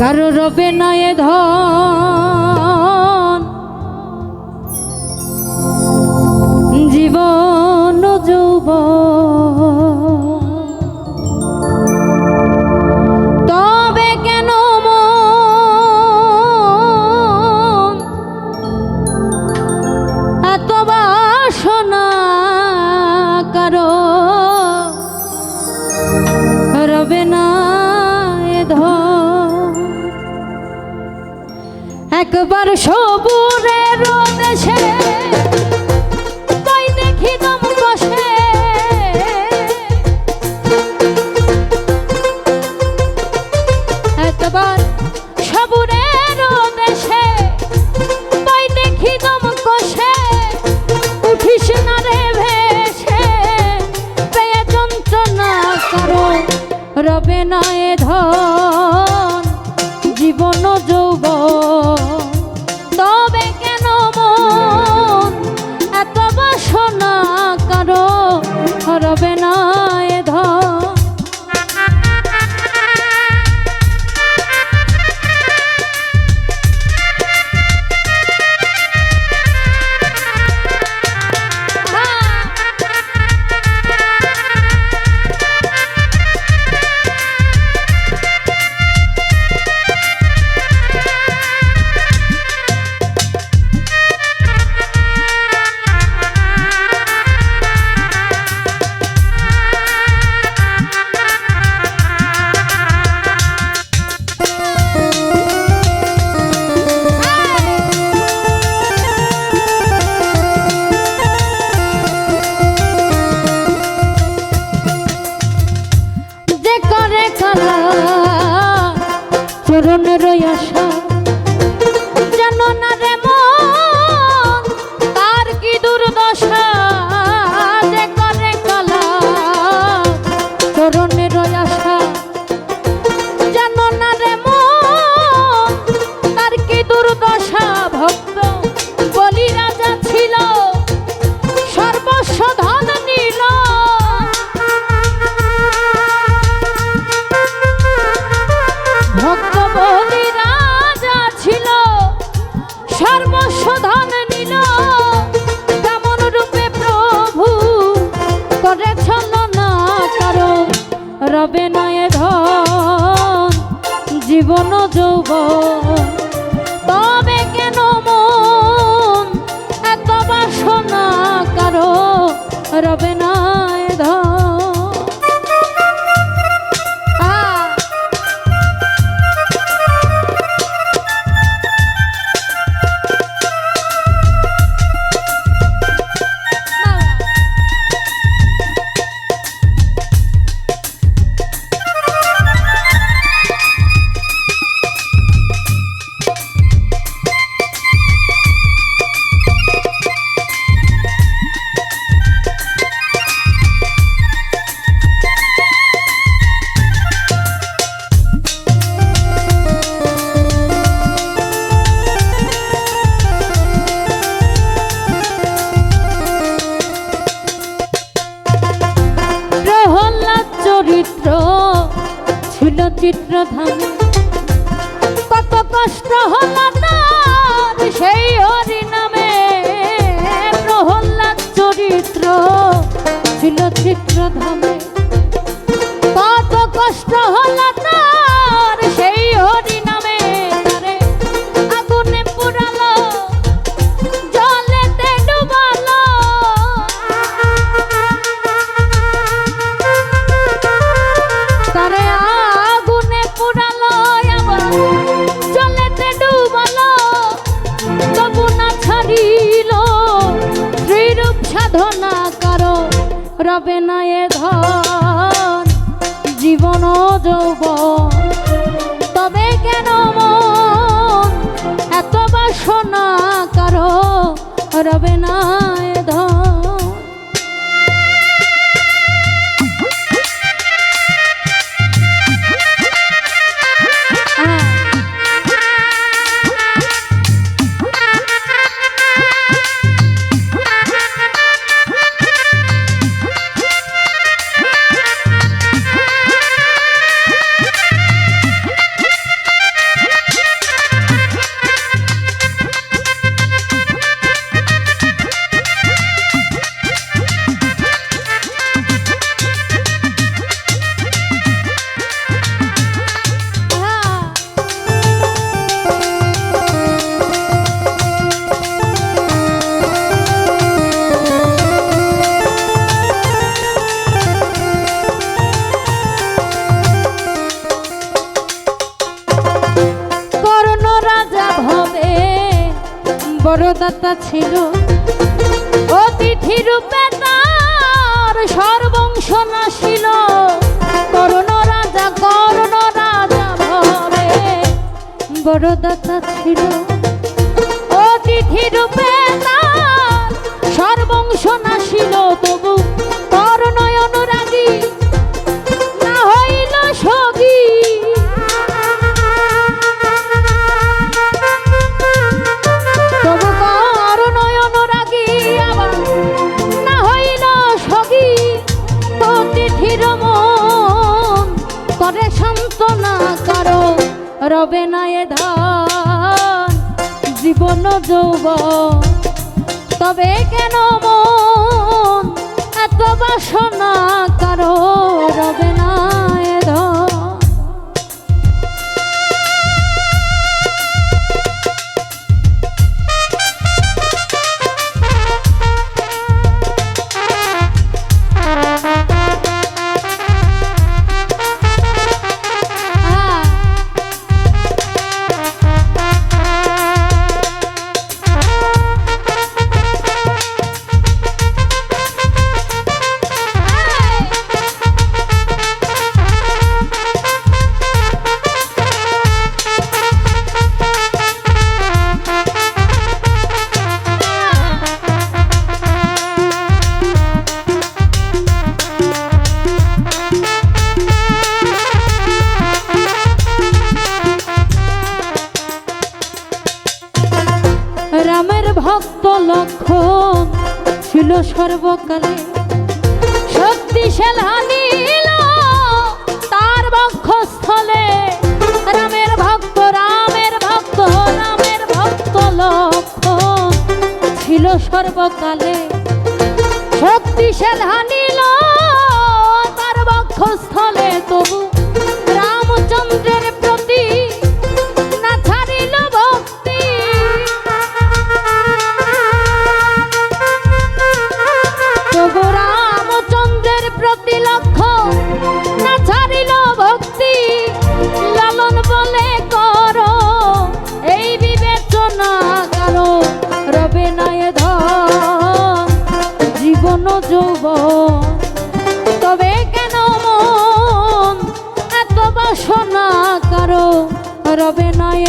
কারও রবে নয় ধন। একবার সবুরের দেশে তাই দেখি দম কষে। একবার সবুরের দেশে তাই দেখি দম কষে। উঠিস না রে ভেসে, পেয়ে যন্ত্রণা করো রবে না এ ধন। জীবন বাসনা কারও হরবে না করে না কারও, রবে নয় ধন, জীবন যৌব তবে কেন মন এত বাসনা কারও, রবে নয় ধন? চিত্রধামে কত কষ্ট হল তার সেই হরি নামে প্রহ্লাদ চরিত্র ছিল চিত্রধামে। জীবন তবে কেন এত রবে না। বড়দাতা ছিল। অতিথি রূপে তার সর্বংশ নাশিল। করুণ রাজা করুণ রাজা ভরে বড়দাতা ছিল। অতিথি রূপে তার সর্বংশ নাশিল। তবু রবে না এ ধান। জীবন যৌব তবে কেন মন? এত বাসনা কারও রবে সর্বকালে। শক্তিশাল হানিল তার বক্ষস্থলে। রামের ভক্ত রামের ভক্ত রামের ভক্ত লক্ষণ ছিল সর্বকালে। শক্তিশাল হানিল তার বক্ষস্থলে তবু যৌব তবে কেন মন এত বাসনা কারও? রবে নয়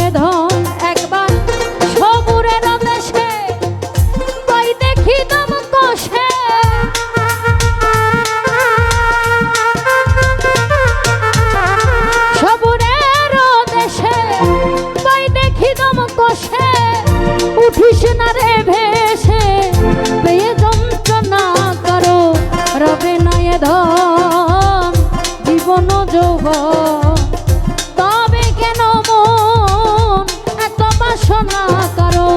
তবে কেন মন এত বাসনা করো?